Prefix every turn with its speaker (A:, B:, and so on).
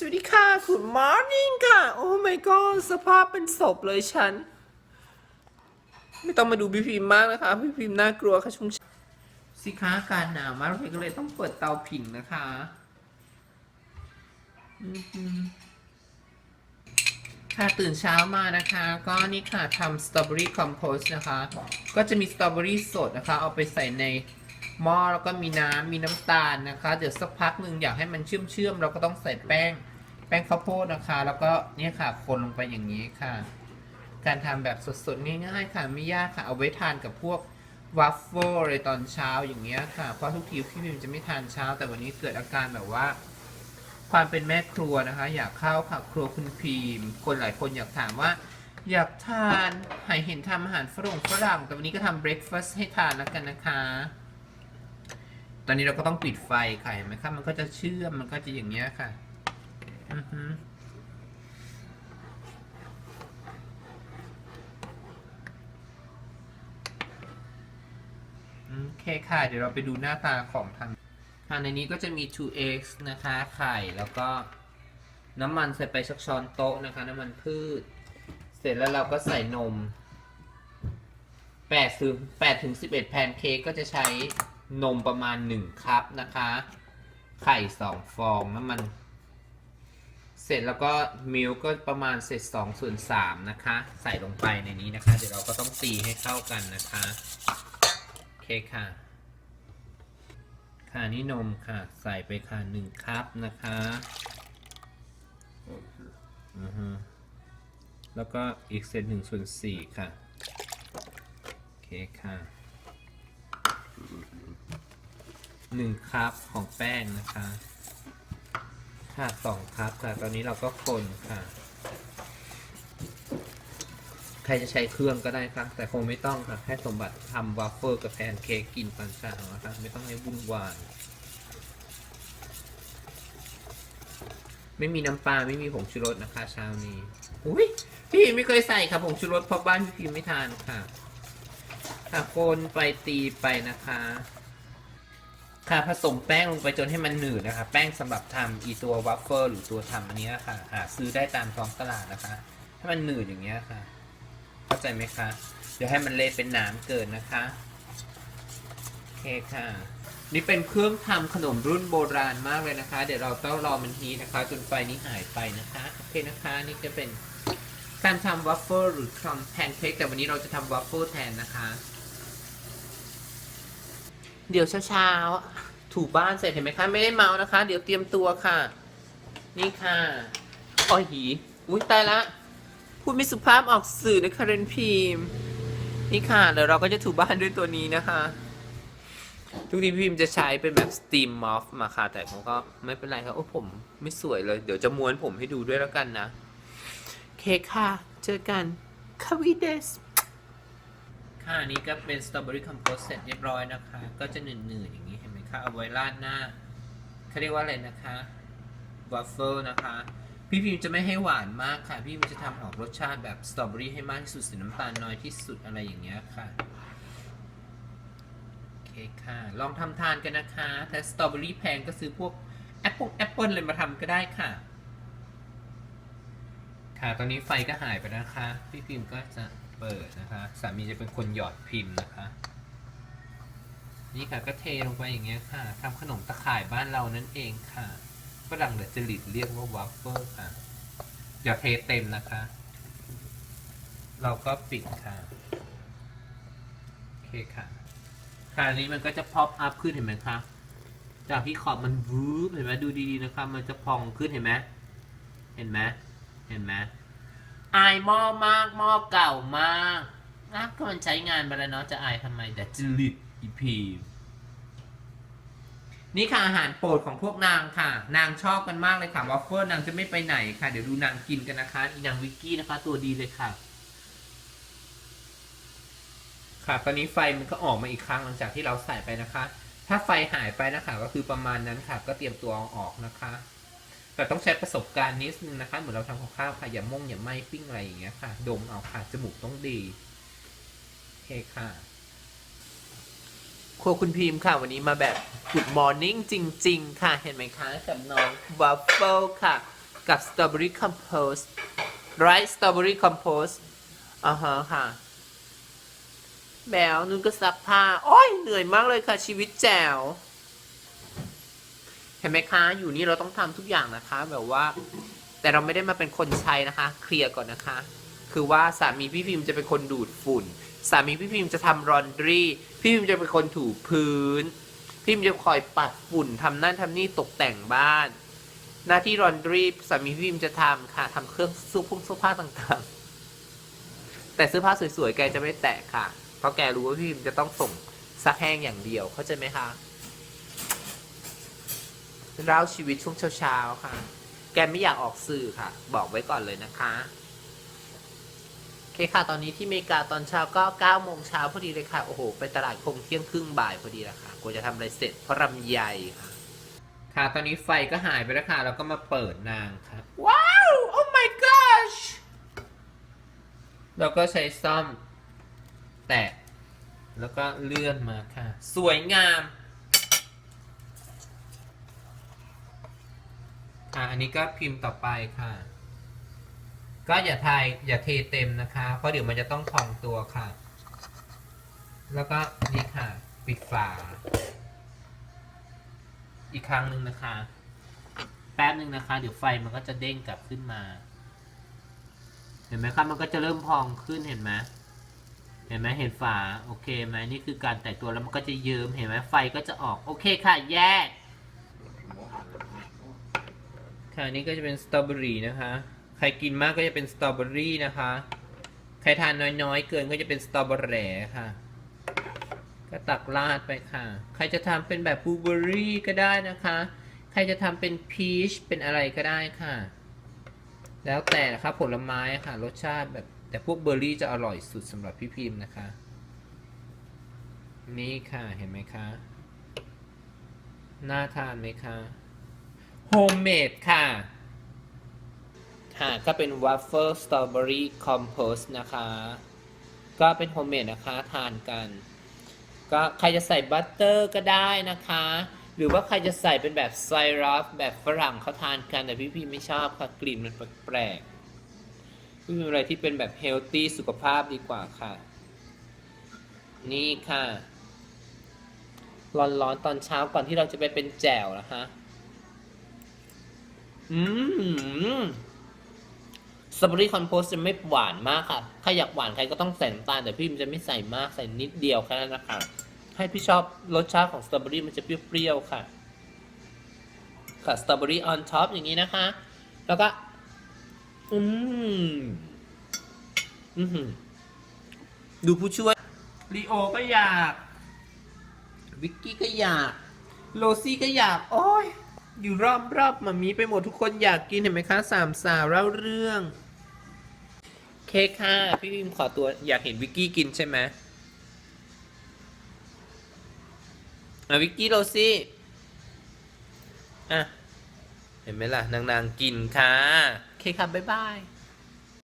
A: สวัสดีค่ะ Good morning ค่ะ โอ้ my god สภาพเป็นศพเลยฉัน ไม่ต้องมาดูพี่พิมพ์มากนะคะ พี่พิมพ์น่ากลัวค่ะชุ่มสิคะอากาศหนาวมากเราก็เลยต้องเปิดเตาผิงนะคะอือค่ะตื่นเช้ามานะคะ ก็นี่ค่ะทำสตรอเบอรี่คอมโพสนะคะ ก็จะมีสตรอเบอรี่สดนะคะ เอาไปใส่ในหม้อแล้วก็มีน้ำมีน้ำตาลนะคะ เดี๋ยวสักพักหนึ่งอยากให้มันเชื่อมเชื่อมๆเราก็ต้องใส่แป้ง แป้งข้าวโพดนะคะ แล้วก็เนี่ยค่ะคนลงไปอย่างนี้ค่ะ การทำแบบสดๆง่ายๆค่ะไม่ยากค่ะเอาไว้ทานกับพวกวัฟเฟิลอะไรตอนเช้าอย่างเงี้ยค่ะ เพราะทุกทีพี่พิมจะไม่ทานเช้า แต่วันนี้เกิดอาการแบบว่า ความเป็นแม่ครัวนะคะ อยากเข้าค่ะครัวคุณพิมคนหลายคนอยากถามว่า อยากทานหายเห็นทำอาหารฝรั่งฝรั่งแต่วันนี้ก็ทำเบรคฟาสต์ให้ทานแล้วกันนะคะ ตอนนี้เราก็ต้องปิดไฟค่ะเห็นไหมครับมันก็จะเชื่อมมันก็จะอย่างเงี้ยค่ะ อือฮึโอเคค่ะ เดี๋ยวเราไปดูหน้าตาของทางค่ะในนี้ก็จะมี 2x นะคะ ไข่ แล้วก็น้ำมันใส่ไปสักช้อนโต๊ะนะคะ น้ำมันพืช เสร็จแล้วเราก็ใส่นม8ถึง8ถึง11 แพนเค้กก็จะใช้นมประมาณ 1 คัพนะคะ ไข่ 2 ฟอง น้ำมัน เสร็จแล้วก็มิลก็ประมาณเศษ2ส่วน3นะคะ ใส่ลงไปในนี้นะคะ เดี๋ยวเราก็ต้องตีให้เข้ากันนะคะโอเคค่ะ ค่ะนี่นมค่ะ ใส่ไปค่ะ1คัพนะคะอือฮแล้วก็อีกเศษ1ส่วน4ค่ะโอเคค่ะหนึ่งคัพของแป้งนะคะ ค่ะสองคัพค่ะ ตอนนี้เราก็คนค่ะ ใครจะใช้เครื่องก็ได้ค่ะ แต่คงไม่ต้องค่ะ แค่สมบัติทำวาฟเฟิลกับแพนเค้กกินตอนเช้านะคะไม่ต้องให้วุ่นวายไม่มีน้ำปลาไม่มีผงชูรสนะคะเช้านี้อุ้ยพี่ไม่เคยใส่ค่ะผงชูรสเพราะบ้านพี่พิมไม่ทานค่ะค่ะคนไปตีไปนะคะ ค่ะผสมแป้งลงไปจนให้มันหนืดนะคะ แป้งสำหรับทำอีตัววัฟเฟิลหรือตัวทำอันนี้ค่ะ หาซื้อได้ตามท้องตลาดนะคะให้มันหนืดอย่างเงี้ยค่ะ เข้าใจไหมคะ เดี๋ยวให้มันเละเป็นหนามเกินนะคะโอเคค่ะ นี่เป็นเครื่องทำขนมรุ่นโบราณมากเลยนะคะ เดี๋ยวเราต้องรอมันฮีนะคะ จนไฟนี้หายไปนะคะโอเคนะคะนี่จะเป็นการทำวัฟเฟิลหรือทำแพนเค้กแต่วันนี้เราจะทำวัฟเฟิลแทนนะคะ เดี๋ยวเช้าๆ ถูบ้านเสร็จเห็นไหมคะ ไม่ได้เมานะคะ เดี๋ยวเตรียมตัวค่ะ นี่ค่ะอ้อหีอุ้ยตายละ พูดไม่สุภาพออกสื่อนะคะเรนพีมนี่ค่ะเดี๋ยวเราก็จะถูบ้านด้วยตัวนี้นะคะ ทุกทีพิมจะใช้เป็นแบบสตีมมอฟมาค่ะ แต่ผมก็ไม่เป็นไรครับโอ้ผมไม่สวยเลย เดี๋ยวจะม้วนผมให้ดูด้วยแล้วกันนะ เคค่ะ เจอกันคาวิเดส ค่ะอันนี้ก็เป็นสตรอเบอรี่คอมโพสเสร็จเรียบร้อยนะคะ ก็จะหนืดๆอย่างนี้เห็นไหมคะเอาไว้ราดหน้าเขาเรียกว่าอะไรนะคะวัฟเฟิลนะคะ พี่พิมจะไม่ให้หวานมากค่ะ พี่พิมจะทำออกรสชาติแบบสตรอเบอรี่ให้มากที่สุดส่น้ำตาลน้อยที่สุดอะไรอย่างเงี้ยค่ะโอเคค่ะ ลองทำทานกันนะคะถ้าสตรอเบอรี่แพงก็ซื้อพวกแอปเปิลแอปเปิลเลยมาทำก็ได้ค่ะ ค่ะ ตอนนี้ไฟก็หายไปนะคะ พี่พิมก็จะ เปิดนะคะสามีจะเป็นคนหยอดพิมพ์นะคะ นี่ค่ะก็เทลงไปอย่างเงี้ยค่ะทำขนมตะข่ายบ้านเรานั่นเองค่ะฝรั่งเดจริตเรียกว่าวัฟเฟิลค่ะอย่าเทเต็มนะคะ เราก็ปิดค่ะโอเคค่ะค่ะอันนี้มันก็จะพอปอัพขึ้นเห็นไหมคะจากที่ขอบมันวืบเห็นไหมดูดีๆนะคะ มันจะพองขึ้นเห็นไหมเห็นไหมเห็นไหม อายหม้อมากหม้อเก่ามากนะก็มันใช้งานไปแล้วเนาะจะอายทำไมแต่จริตอีพีนี่ค่ะอาหารโปรดของพวกนางค่ะ นางชอบกันมากเลยค่ะวอฟเฟิลนางจะไม่ไปไหนค่ะ เดี๋ยวดูนางกินกันนะคะอีนางวิกกี้นะคะ ตัวดีเลยค่ะ ค่ะ ตอนนี้ไฟมันก็ออกมาอีกครั้งหลังจากที่เราใส่ไปนะคะ ถ้าไฟหายไปนะคะ ก็คือประมาณนั้นค่ะ ก็เตรียมตัวเอาออกนะคะ แต่ต้องใช้ประสบการณ์นิดนึงนะคะ เหมือนเราทำกับข้าวค่ะ อย่าม่งอย่าไหม้ปิ้งอะไรอย่างเงี้ยค่ะ ดมเอาค่ะ จมูกต้องดีโอเคค่ะครัวคุณพิมพ์ค่ะ วันนี้มาแบบ Good Morning จริง ๆ ค่ะ เห็นไหมคะ กับน้องวัฟเฟิลค่ะ กับ strawberry compost right strawberry compost อ่าฮะค่ะแบวนุ่นก็ซักผ้า โอ้ยเหนื่อยมากเลยค่ะชีวิตแจ๋ว เห็นไหมคะ อยู่นี่เราต้องทำทุกอย่างนะคะ แบบว่า แต่เราไม่ได้มาเป็นคนใช้นะคะ เคลียร์ก่อนนะคะ คือว่าสามีพี่พิมพ์จะเป็นคนดูดฝุ่น สามีพี่พิมพ์จะทำรอนดรีพี่พิมพ์จะเป็นคนถูพื้น พี่พิมพ์จะคอยปัดฝุ่นทำนั่นทำนี่ตกแต่งบ้าน หน้าที่รอนดรีสามีพี่พิมพ์จะทำค่ะทำเครื่องซุกพุ่งเสื้อผ้าต่างๆ แต่เสื้อผ้าสวยๆแกจะไม่แตะค่ะ เพราะแกรู้ว่าพี่พิมพ์จะต้องส่งซักแห้งอย่างเดียวเข้าใจไหมคะ เล่าชีวิตช่วงเช้าๆค่ะ แกไม่อยากออกสื่อค่ะ บอกไว้ก่อนเลยนะคะโอเคค่ะ ตอนนี้ที่อเมริกาตอนเช้าก็9โมงเช้าพอดีเลยค่ะ โอ้โห ไปตลาดคงเที่ยงครึ่งบ่ายพอดีล้วค่ะกว่าจะทำอะไรเสร็จเพราะรำใหญ่ค่ะ ค่ะ ตอนนี้ไฟก็หายไปแล้วค่ะเราก็มาเปิดนางค่ะ ว้าวโอ้ my gosh เราก็ใช้ซ่อม แตะ แล้วก็เลื่อนมาค่ะ สวยงาม อะอันนี้ก็พิมพ์ต่อไปค่ะ ก็อย่าทายอย่าเทเต็มนะคะ เพราะเดี๋ยวมันจะต้องพองตัวค่ะ แล้วก็นี่ค่ะ ปิดฝา อีกครั้งหนึ่งนะคะ แป๊บหนึ่งนะคะ เดี๋ยวไฟมันก็จะเด้งกลับขึ้นมา เห็นไหมครับมันก็จะเริ่มพองขึ้นเห็นไหมเห็นไหมเห็นฝา โอเคไหมนี่คือการแตกตัวแล้วมันก็จะเยิ้มเห็นไหมไฟก็จะออก โอเคค่ะ แยก ค่ะนี่ก็จะเป็นสตรอเบอรี่นะคะ ใครกินมากก็จะเป็นสตรอเบอรี่นะคะ ใครทานน้อยๆ เกินก็จะเป็นสตรอเบอร์แหร่ค่ะ ก็ตักราดไปค่ะ ใครจะทำเป็นแบบบลูเบอร์รี่ก็ได้นะคะ ใครจะทำเป็นพีชเป็นอะไรก็ได้ค่ะ แล้วแต่นะคะผลไม้ค่ะ รสชาติแบบแต่พวกเบอร์รี่จะอร่อยสุดสำหรับพี่พิมพ์นะคะ นี่ค่ะเห็นไหมคะ น่าทานไหมคะ โฮมเมดค่ะ ค่ะ ก็เป็นวัฟเฟิลสตรอเบอรี่คอมโพสนะคะ ก็เป็นโฮมเมดนะคะ ทานกัน ก็ใครจะใส่บัตเตอร์ก็ได้นะคะ หรือว่าใครจะใส่เป็นแบบไซรัปแบบฝรั่งเขาทานกัน แต่พี่พี่ไม่ชอบค่ะ กลิ่นมันแปลกๆพี่มีอะไรที่เป็นแบบเฮลตี้สุขภาพดีกว่าค่ะ นี่ค่ะ ร้อนๆตอนเช้าก่อนที่เราจะไปเป็นแจ่วนะคะ อืมสตรอเบอรี่คอมโพสจะไม่หวานมากค่ะถ้าอยากหวานใครก็ต้องใส่น้ำตาลแต่พี่มันจะไม่ใส่มากใส่นิดเดียวแค่นั้นนะคะ ให้พี่ชอบรสชาติของสตรอเบอรี่มันจะเปรี้ยวๆค่ะ ค่ะสตรอเบอรี่ออนท็อปอย่างนี้นะคะ แล้วก็ อืมอือหือดูผู้ช่วยลีโอก็อยาก วิกกี้ก็อยากโรซี่ก็อยาก โอ้ย อยู่รอบรอบๆมามีไปหมดทุกคนอยากกินเห็นไหมคะสามสาวเล่าเรื่อง เค้กค่ะ พี่พิมขอตัวอยากเห็นวิกกี้กินใช่ไหมอะวิกกี้โรซี่อะ เห็นไหมล่ะ นางๆกินค่ะ เคกค่ะ บ๊ายบาย